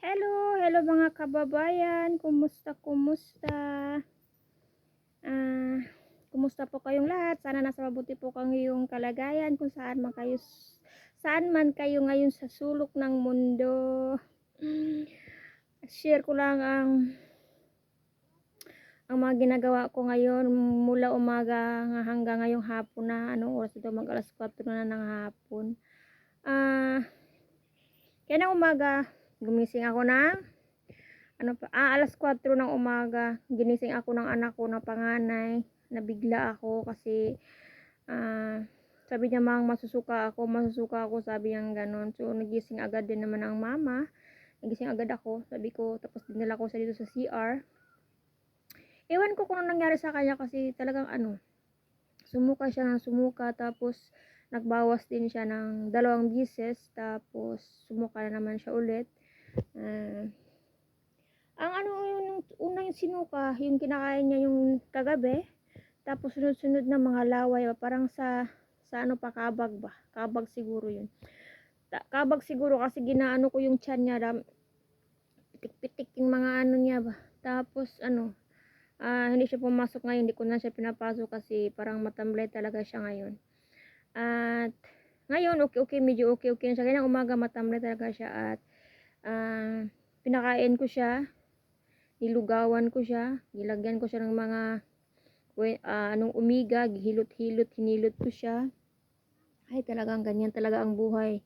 Hello, hello mga kababayan. Kumusta, kumusta? Ah, kumusta po kayong lahat? Sana nasa mabuti po kayong kalagayan kung saan man kayo saan man kayo ngayon sa sulok ng mundo. Share ko lang ang ang mga ginagawa ko ngayon mula umaga hanggang ngayong hapon na anong oras ito mag alas 4 na ng hapon. Ah, kaya ng umaga gumising ako ng ano pa, ah, alas 4 ng umaga, ginising ako ng anak ko na panganay, nabigla ako kasi ah, sabi niya mang masusuka ako, masusuka ako, sabi niya ganon. So nagising agad din naman ang mama, nagising agad ako, sabi ko, tapos dinala ko sa dito sa CR. Ewan ko kung ano nangyari sa kanya kasi talagang ano, sumuka siya ng sumuka, tapos nagbawas din siya ng dalawang bises, tapos sumuka na naman siya ulit. Ah, ang ano yung unang sinuka, yung kinakain niya yung kagabi, tapos sunod-sunod na mga laway, parang sa sa ano pa kabag ba? Kabag siguro yun. Ta- kabag siguro kasi ginaano ko yung tiyan niya, pitik-pitik yung mga ano niya ba. Tapos ano, ah, hindi siya pumasok ngayon, hindi ko na siya pinapasok kasi parang matamlay talaga siya ngayon. At ngayon, okay, okay, medyo okay, okay na siya. Kaya umaga matamlay talaga siya at ah, pinakain ko siya, nilugawan ko siya, gilagyan ko siya ng mga ah, anong umiga, gihilot-hilot, hinilot ko siya. Ay, talagang ganyan talaga ang buhay.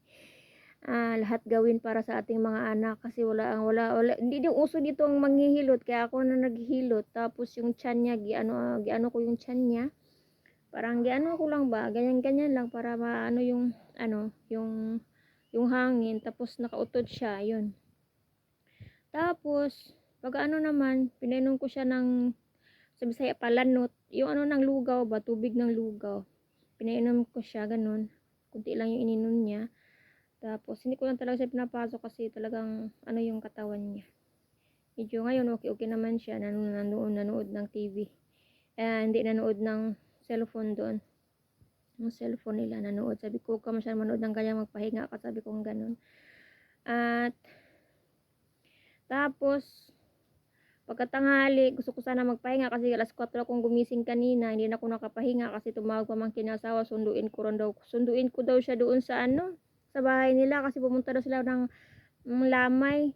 Ah, lahat gawin para sa ating mga anak kasi wala ang wala wala hindi din uso dito ang manghihilot kaya ako na naghihilot tapos yung tiyan niya giano giano ko yung tiyan niya parang giano ko lang ba ganyan ganyan lang para maano yung ano yung yung hangin tapos nakautod siya yun. Tapos pag ano naman pinainom ko siya ng sa Bisaya palanot yung ano ng lugaw ba tubig ng lugaw. Pinainom ko siya ganun. Kunti lang yung ininom niya. Tapos hindi ko lang talaga siya pinapasok kasi talagang ano yung katawan niya. Medyo ngayon okay okay naman siya. Nanonood nanonood, ng TV eh, hindi nanood ng cellphone doon yung cellphone nila nanood. Sabi ko, huwag ka masyadong manood ng ganyan, magpahinga ka. Sabi ko, ganun. At, tapos, pagkatanghali, gusto ko sana magpahinga kasi alas 4 akong gumising kanina. Hindi na ako nakapahinga kasi tumawag pa mang kinasawa. Sunduin ko rin daw. Sunduin ko daw siya doon sa ano, sa bahay nila kasi pumunta daw sila ng, ng lamay.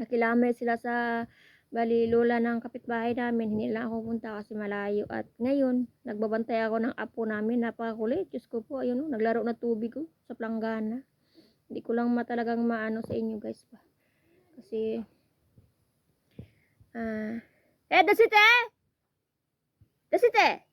Nakilamay sila sa Bali, lola ng kapitbahay namin, hindi lang ako punta kasi malayo. At ngayon, nagbabantay ako ng apo namin, napakakulit. Diyos ko po, ayun, oh, naglaro na tubig ko sa planggana. Hindi ko lang matalagang maano sa inyo guys pa. Kasi, ah, eh, dasite! Dasite!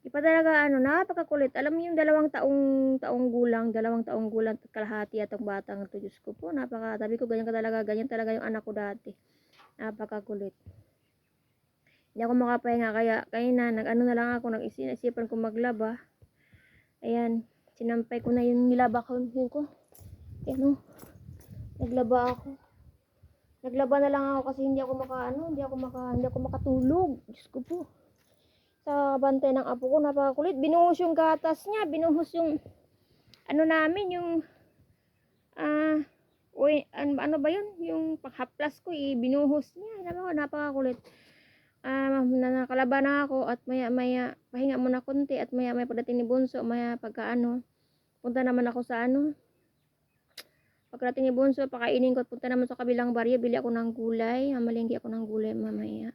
Di pa talaga, ano, napakakulit. Alam mo yung dalawang taong, taong gulang, dalawang taong gulang, at kalahati atong batang to, Diyos ko po, napaka, sabi ko, ganyan ka talaga, ganyan talaga yung anak ko dati. Napakakulit. Hindi ako makapahinga, kaya, kaya na, nag-ano na lang ako, nag-isipan ko maglaba. Ayan, sinampay ko na yung nilaba ko, yun ko. Ayan, oh. Naglaba ako. Naglaba na lang ako kasi hindi ako maka, ano, hindi ako maka, hindi ako makatulog. Diyos ko po sa bantay ng apo ko, napakakulit. Binuhos yung gatas niya, binuhos yung, ano namin, yung, ah, uy, ano, ano ba yun? Yung paghaplas ko, eh, binuhos niya. Napaka, napakakulit. Ah, na nakalaba na ako at maya maya pahinga muna konti at maya maya pagdating ni Bunso maya pagka ano punta naman ako sa ano pagdating ni Bunso pakainin ko at punta naman sa kabilang baryo bili ako ng gulay mamalinggi ako ng gulay mamaya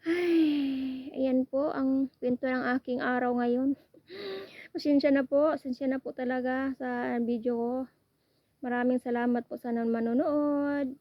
ay, ayan po ang kwento ng aking araw ngayon. Pasensya na po, pasensya na po talaga sa video ko. Maraming salamat po sa manonood.